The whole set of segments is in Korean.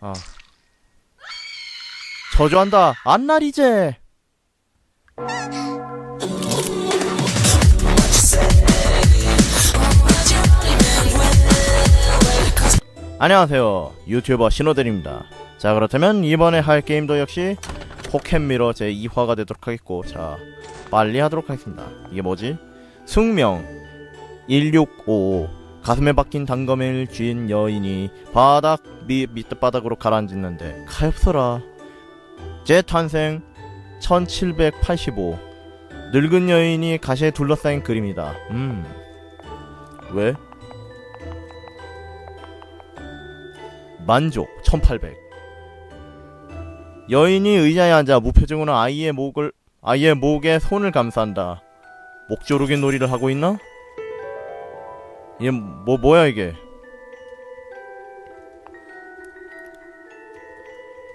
아. 저주한다. 안날 이제. 안녕하세요. 유튜버 신호들입니다. 자, 그렇다면 이번에 할 게임도 역시 포켓미러 제 2화가 되도록 하겠고, 자, 빨리 하도록 하겠습니다. 이게 뭐지? 숙명 1655 가슴에 박힌 단검을 쥔 여인이 바닥 밑 밑바닥으로 가라앉는데 가엾어라 제 탄생 1785 늙은 여인이 가시에 둘러싸인 그림이다 음 왜? 만족 1800 여인이 의자에 앉아 무표정으로 아이의 목을 아이의 목에 손을 감싼다 목조르기 놀이를 하고 있나? 얘 뭐 뭐야 이게?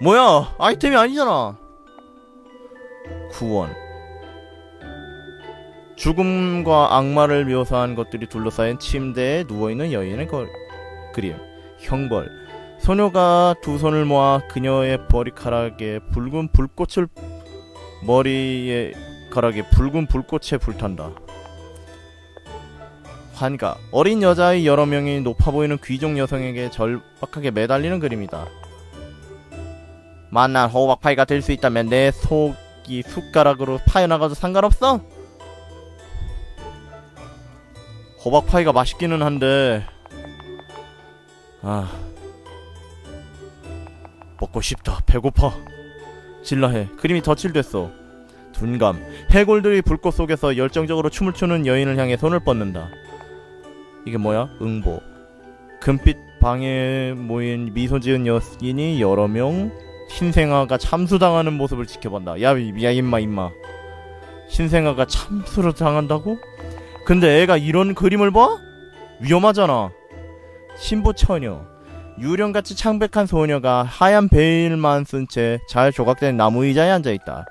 뭐야? 아이템이 아니잖아. 구원. 죽음과 악마를 묘사한 것들이 둘러싸인 침대에 누워있는 여인의 거, 그림. 형벌. 소녀가 두 손을 모아 그녀의 머리카락에 붉은 불꽃을 머리에 가락에 붉은 불꽃에 불탄다. 환가 어린 여자의 여러 명이 높아 보이는 귀족 여성에게 절박하게 매달리는 그림이다. 만난 호박파이가 될 수 있다면 내 속이 숟가락으로 파여나가도 상관없어? 호박파이가 맛있기는 한데 아 먹고 싶다 배고파 질라해 그림이 덧칠됐어 둔감 해골들이 불꽃 속에서 열정적으로 춤을 추는 여인을 향해 손을 뻗는다 이게 뭐야? 응보. 금빛 방에 모인 미소 지은 여인이 여러 명 신생아가 참수당하는 모습을 지켜본다. 야, 이- 야 임마 임마. 신생아가 참수를 당한다고? 근데 애가 이런 그림을 봐? 위험하잖아. 신부 처녀. 유령같이 창백한 소녀가 하얀 베일만 쓴 채 잘 조각된 나무 의자에 앉아 있다.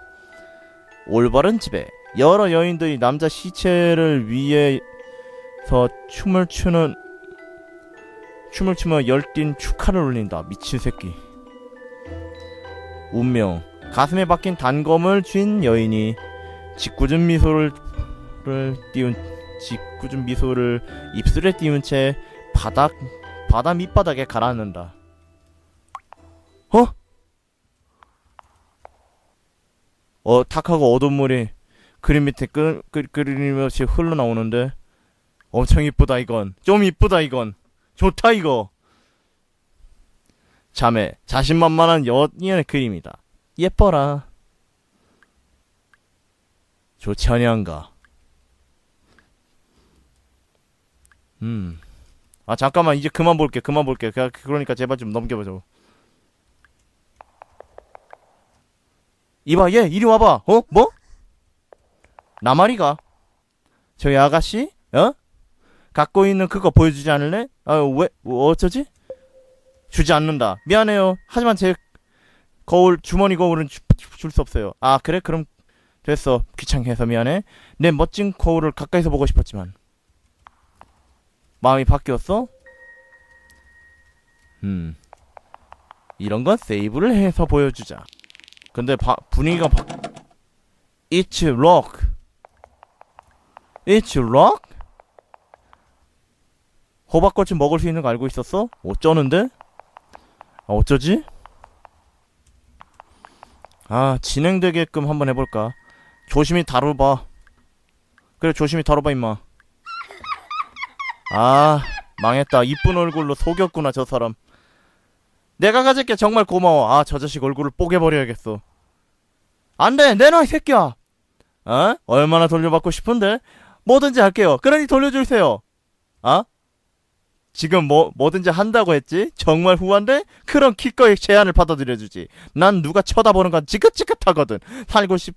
올바른 집에 여러 여인들이 남자 시체를 위해 서 춤을 추는 춤을 추며 열띤 축하를 올린다 미친 새끼 운명 가슴에 박힌 단검을 쥔 여인이 짓궂은 미소를 를 띄운 짓궂은 미소를 입술에 띄운 채 바닥 바다 밑바닥에 가라앉는다. 어? 어 탁하고 어두운 물이 그림 밑에 끄, 끄, 끓이면서 흘러나오는데 엄청 이쁘다 이건. 좀 이쁘다 이건. 좋다 이거 자매 자신만만한 여인의 그림이다 예뻐라 좋지 아니한가 음 아 잠깐만 이제 그만 볼게 그만 볼게 그- 그러니까 제발 좀 넘겨보자 이봐 얘 이리 와봐 어? 뭐? 나말이가 저기 아가씨? 어? 갖고 있는 그거 보여주지 않을래? 아, 왜, 뭐 어쩌지? 주지 않는다. 미안해요. 하지만 제 거울, 주머니 거울은 줄 수 없어요. 아, 그래? 그럼 됐어. 귀찮게 해서 미안해. 내 멋진 거울을 가까이서 보고 싶었지만. 마음이 바뀌었어? 음. 이런 건 세이브를 해서 보여주자. 근데 바, 분위기가 바... It's rock. It's rock? 호박꽃을 먹을 수 있는 거 알고 있었어? 어쩌는데? 아, 어쩌지? 아, 진행되게끔 한번 해볼까? 조심히 다뤄봐. 그래, 조심히 다뤄봐, 임마. 아, 망했다. 이쁜 얼굴로 속였구나, 저 사람. 내가 가질게 정말 고마워. 아, 저 자식 얼굴을 뽀개버려야겠어. 안 돼! 내놔, 이 새끼야! 어? 얼마나 돌려받고 싶은데? 뭐든지 할게요. 그러니 돌려주세요. 아? 지금 뭐 뭐든지 한다고 했지? 정말 후한데? 그런 기꺼이 제안을 받아들여주지. 난 누가 쳐다보는 건 지긋지긋하거든. 살고 싶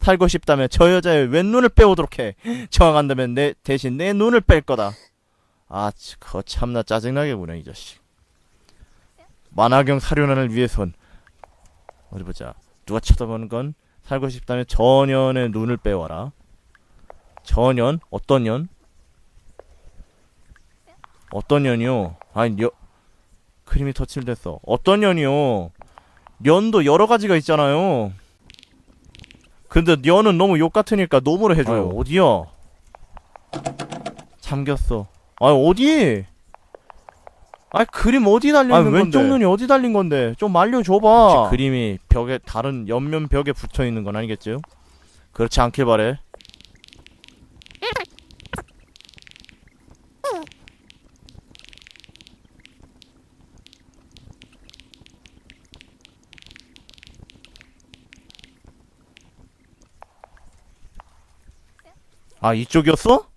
살고 싶다면 저 여자의 왼 눈을 빼오도록 해. 정한다면 내 대신 내 눈을 뺄 거다. 아, 치, 거 참나 짜증나게 구네 이 자식. 만화경 사료난을 위해선 어디 보자. 누가 쳐다보는 건 살고 싶다면 전연의 눈을 빼와라. 전연 어떤 년? 어떤 년이요? 아니 여 그림이 덧칠됐어. 어떤 년이요? 년도 여러 가지가 있잖아요. 근데 년은 너무 욕 같으니까 노무를 해줘요. 아유. 어디야? 잠겼어. 아 어디? 아 그림 어디 달려 아, 있는 왼쪽 건데? 눈이 어디 달린 건데? 좀 말려줘봐. 그림이 벽에 다른 옆면 벽에 붙여 있는 건 아니겠죠? 그렇지 않길 바래. 아 이쪽이었어?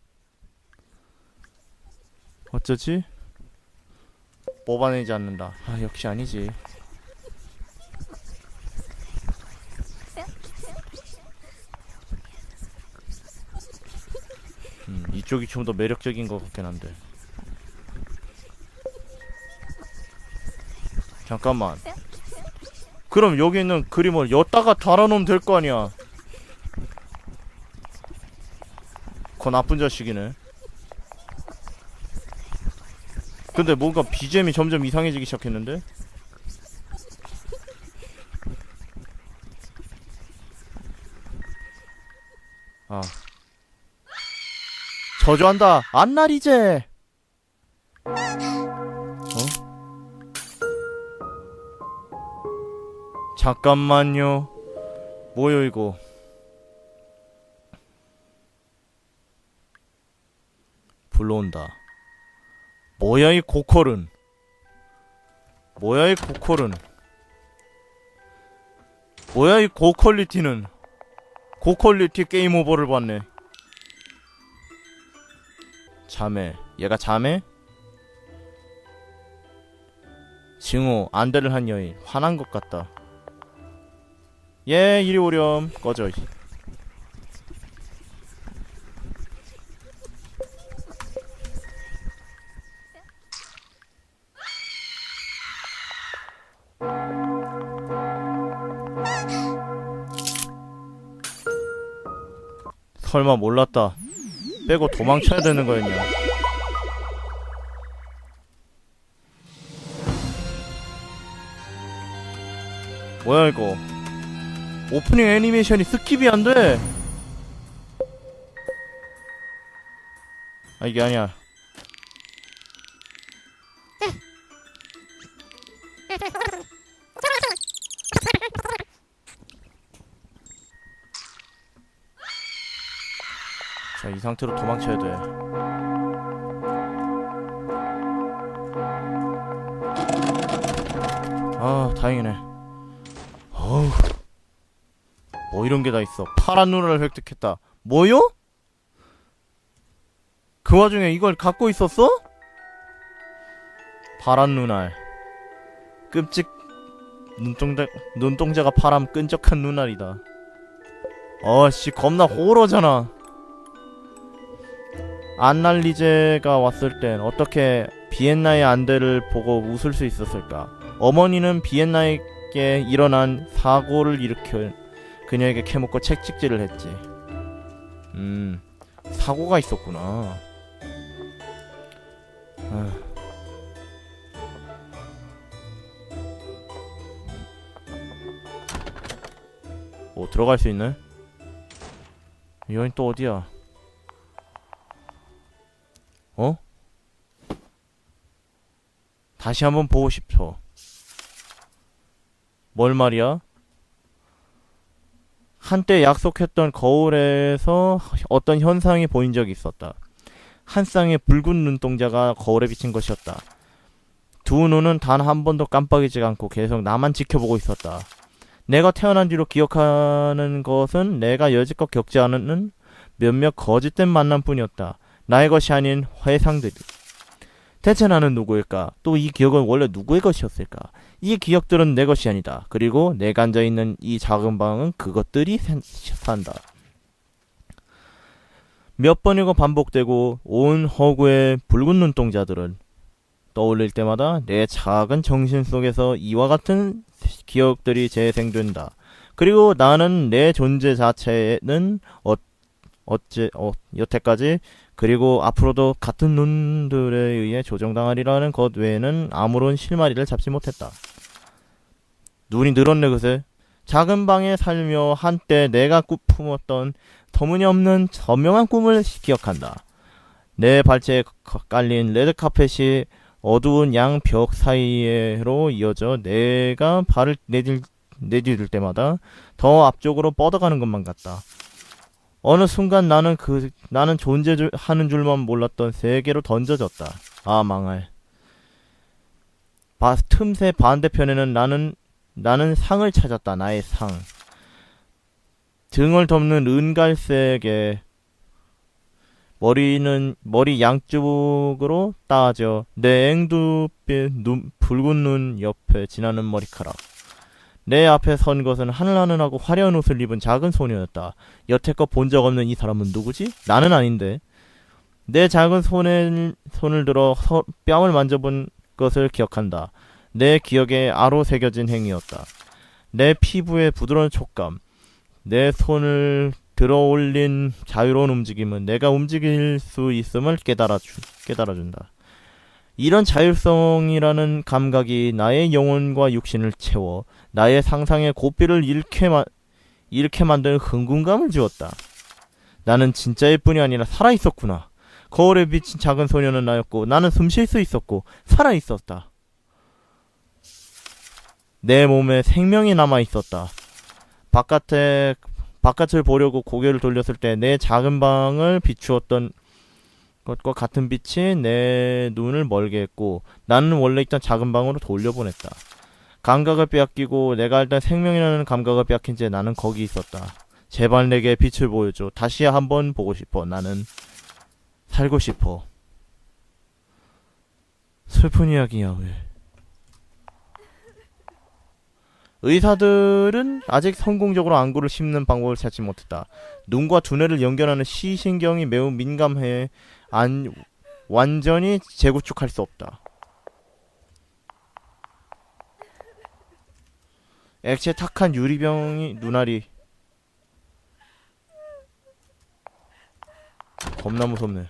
어쩌지? 뽑아내지 않는다. 아 역시 아니지. 음, 이쪽이 좀 더 매력적인 것 같긴 한데. 잠깐만. 그럼 여기 있는 그림을 여기다가 달아놓으면 될 거 아니야. 그 나쁜 자식이네. 근데 뭔가 BGM이 점점 이상해지기 시작했는데? 아. 저주한다. 안날이제. 어? 잠깐만요. 뭐요 이거? 불러온다. 뭐야 이 고퀄은? 뭐야 이 고퀄은? 뭐야 이 고퀄리티는? 고퀄리티 게임 오버를 봤네. 자매. 얘가 자매? 징후 안대를 한 여인 화난 것 같다. 예 이리 오렴 꺼져. 설마 몰랐다. 빼고 도망쳐야 되는 거였냐? 뭐야 이거? 오프닝 애니메이션이 스킵이 안 돼. 아 이게 아니야. 상태로 도망쳐야 돼. 아, 다행이네. 어우. 뭐 이런 게 다 있어. 파란 눈을 획득했다. 뭐요? 그 와중에 이걸 갖고 있었어? 파란 눈알. 끔찍 눈동자 눈동자가 파람 끈적한 눈알이다. 어씨 겁나 호러잖아. 안날리제가 왔을 땐 어떻게 비엔나의 안대를 보고 웃을 수 있었을까? 어머니는 비엔나에게 일어난 사고를 일으켜 그녀에게 캐묻고 책찍질을 했지. 음, 사고가 있었구나. 아. 오, 들어갈 수 있네? 여긴 또 어디야? 어? 다시 한번 보고 싶어. 뭘 말이야? 한때 약속했던 거울에서 어떤 현상이 보인 적이 있었다. 한 쌍의 붉은 눈동자가 거울에 비친 것이었다. 두 눈은 단 한 번도 깜빡이지 않고 계속 나만 지켜보고 있었다. 내가 태어난 뒤로 기억하는 것은 내가 여지껏 겪지 않은 몇몇 거짓된 만남뿐이었다. 나의 것이 아닌 회상들이. 대체 나는 누구일까? 또 이 기억은 원래 누구의 것이었을까? 이 기억들은 내 것이 아니다. 그리고 내가 앉아 있는 이 작은 방은 그것들이 산- 산다. 몇 번이고 반복되고 온 허구의 붉은 눈동자들은 떠올릴 때마다 내 작은 정신 속에서 이와 같은 기억들이 재생된다. 그리고 나는 내 존재 자체는 어, 어째 어, 여태까지 그리고 앞으로도 같은 눈들에 의해 조정당하리라는 것 외에는 아무런 실마리를 잡지 못했다. 눈이 늘었네 그새. 작은 방에 살며 한때 내가 꿈 품었던 터무니없는 선명한 꿈을 기억한다. 내 발치에 거- 깔린 레드카펫이 어두운 양 벽 사이로 이어져 내가 발을 내딜, 내디딜 때마다 더 앞쪽으로 뻗어가는 것만 같다. 어느 순간 나는 그 나는 존재하는 줄만 몰랐던 세계로 던져졌다. 아 망할. 바, 틈새 반대편에는 나는 나는 상을 찾았다. 나의 상. 등을 덮는 은갈색의 머리는 머리 양쪽으로 따져 내 앵두빛 눈 붉은 눈 옆에 지나는 머리카락. 내 앞에 선 것은 하늘하늘하고 화려한 옷을 입은 작은 소녀였다. 여태껏 본 적 없는 이 사람은 누구지? 나는 아닌데. 내 작은 손에 손을 들어 서- 뺨을 만져본 것을 기억한다. 내 기억에 아로 새겨진 행위였다. 내 피부의 부드러운 촉감, 내 손을 들어 올린 자유로운 움직임은 내가 움직일 수 있음을 깨달아주, 깨달아준다. 이런 자율성이라는 감각이 나의 영혼과 육신을 채워 나의 상상의 고삐를 잃게, 마, 잃게 만드는 흥분감을 주었다. 나는 진짜일 뿐이 아니라 살아있었구나. 거울에 비친 작은 소녀는 나였고 나는 숨 쉴 수 있었고 살아있었다. 내 몸에 생명이 남아 있었다. 바깥에 바깥을 보려고 고개를 돌렸을 때 내 작은 방을 비추었던 것과 같은 빛이 내 눈을 멀게 했고 나는 원래 있던 작은 방으로 돌려보냈다. 감각을 빼앗기고 내가 알던 생명이라는 감각을 빼앗긴 채 나는 거기 있었다. 제발 내게 빛을 보여줘. 다시 한번 보고 싶어. 나는 살고 싶어. 슬픈 이야기야, 왜. 의사들은 아직 성공적으로 안구를 씹는 방법을 찾지 못했다. 눈과 두뇌를 연결하는 시신경이 매우 민감해 안 완전히 재구축할 수 없다. 액체 탁한 유리병이 눈알이 겁나 무섭네.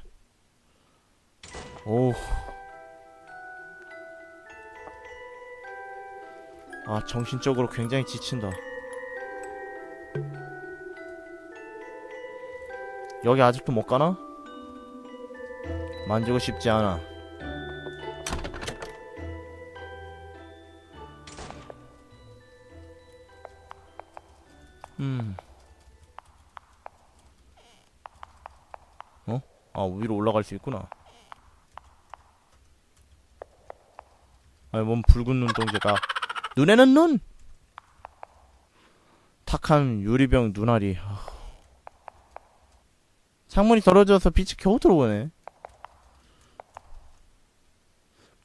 오. 아, 정신적으로 굉장히 지친다. 여기 아직도 못 가나? 만지고 싶지 않아. 음. 어? 아, 위로 올라갈 수 있구나. 아니, 뭔 붉은 눈동자가. 눈에는 눈! 탁한 유리병 눈알이. 아. 창문이 떨어져서 빛이 겨우 들어오네.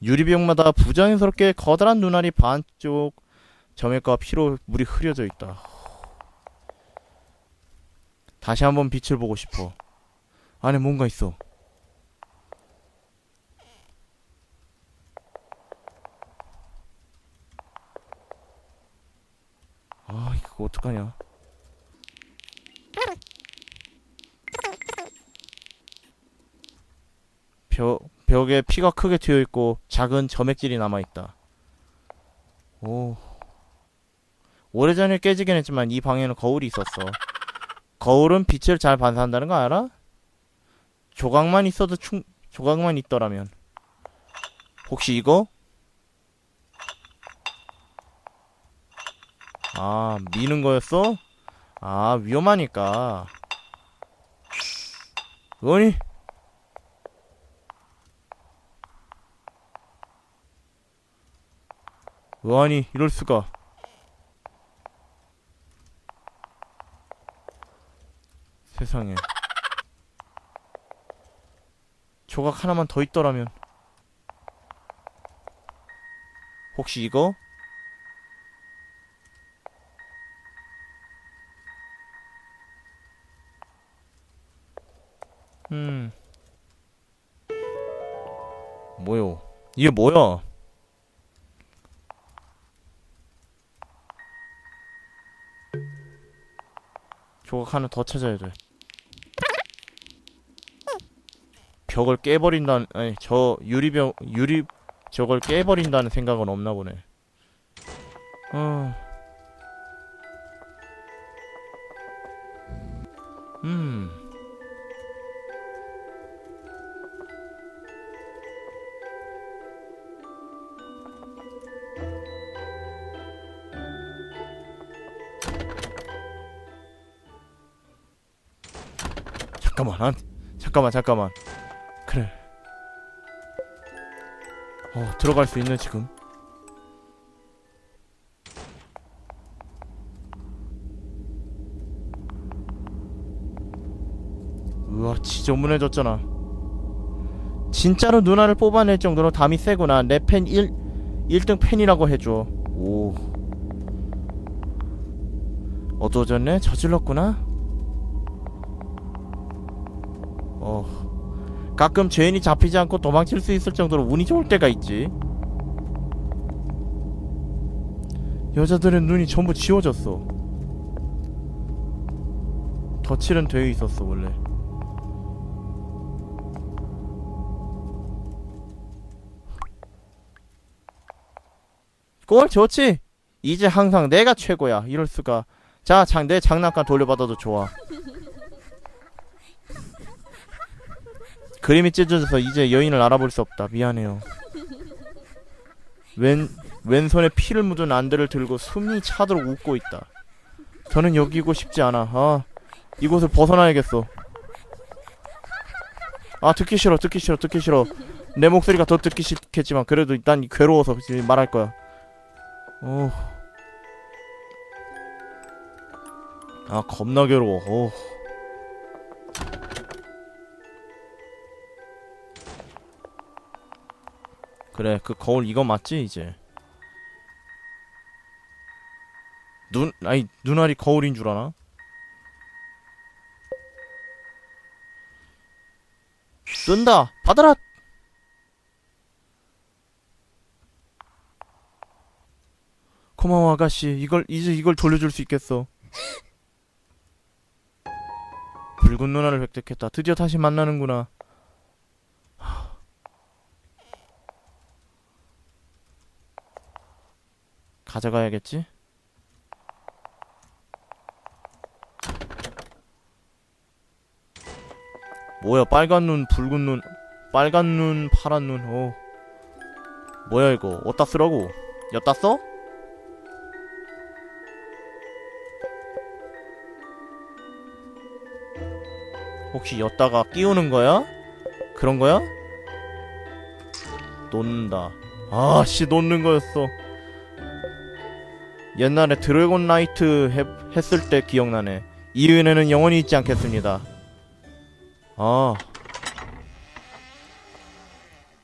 유리병마다 부자연스럽게 커다란 눈알이 반쪽 점액과 피로 물이 흐려져 있다. 다시 한번 빛을 보고 싶어. 안에 뭔가 있어. 아, 이거 어떡하냐. 벽, 벽에 피가 크게 튀어 있고 작은 점액질이 남아 있다. 오. 오래전에 깨지긴 했지만 이 방에는 거울이 있었어. 거울은 빛을 잘 반사한다는 거 알아? 조각만 있어도 충 조각만 있더라면. 혹시 이거? 아, 미는 거였어? 아, 위험하니까. 뭐니? 뭐하니? 이럴 수가. 세상에. 조각 하나만 더 있더라면. 혹시 이거? 음. 뭐요? 이게 뭐야? 조각 하나 더 찾아야 돼. 저걸 깨버린다는 아니 저 유리병 유리 저걸 깨버린다는 생각은 없나 보네. 어. 음. 잠깐만, 안, 잠깐만, 잠깐만. 그래. 어, 들어갈 수 있네, 지금. 우와, 지저분해졌잖아. 진짜로 누나를 뽑아낼 정도로 담이 세구나. 내 팬 1, 1등 팬이라고 해줘. 오. 어두워졌네? 저질렀구나? 어. 가끔 죄인이 잡히지 않고 도망칠 수 있을 정도로 운이 좋을 때가 있지. 여자들의 눈이 전부 지워졌어. 덧칠은 되어 있었어, 원래. 꼴 좋지? 이제 항상 내가 최고야. 이럴 수가. 자, 장, 내 장난감 돌려받아도 좋아. 그림이 찢어져서 이제 여인을 알아볼 수 없다. 미안해요. 왼 왼손에 피를 묻은 안대를 들고 숨이 차도록 웃고 있다. 저는 여기고 싶지 않아. 아, 이곳을 벗어나야겠어. 아, 듣기 싫어, 듣기 싫어, 듣기 싫어. 내 목소리가 더 듣기 싫겠지만 그래도 난 괴로워서 말할 거야. 오. 아, 겁나 괴로워. 오. 그래 그 거울 이거 맞지 이제? 눈 아니 눈알이 거울인 줄 아나? 뜬다! 받아라! 고마워 아가씨. 이걸 이제 이걸 돌려줄 수 있겠어. 붉은 누나를 획득했다. 드디어 다시 만나는구나 가져가야겠지? 뭐야 빨간 눈 붉은 눈 빨간 눈 파란 눈 어. 뭐야 이거 어디다 쓰라고 엿다 써? 혹시 엿다가 끼우는 거야? 그런 거야? 놓는다 아씨 놓는 거였어 옛날에 드래곤 나이트 해- 했을 때 기억나네. 이 은혜는 영원히 잊지 않겠습니다. 아.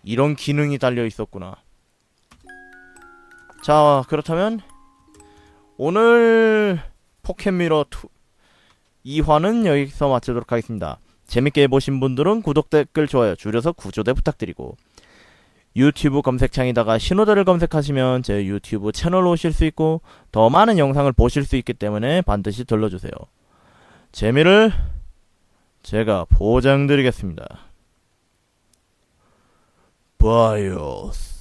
이런 기능이 달려 있었구나. 자, 그렇다면 오늘 포켓미러 2 2화는 여기서 마치도록 하겠습니다. 재밌게 보신 분들은 구독, 댓글, 좋아요, 줄여서 구조대 부탁드리고 유튜브 검색창에다가 신호대를 검색하시면 제 유튜브 채널로 오실 수 있고 더 많은 영상을 보실 수 있기 때문에 반드시 들러주세요. 재미를 제가 보장드리겠습니다. 바이오스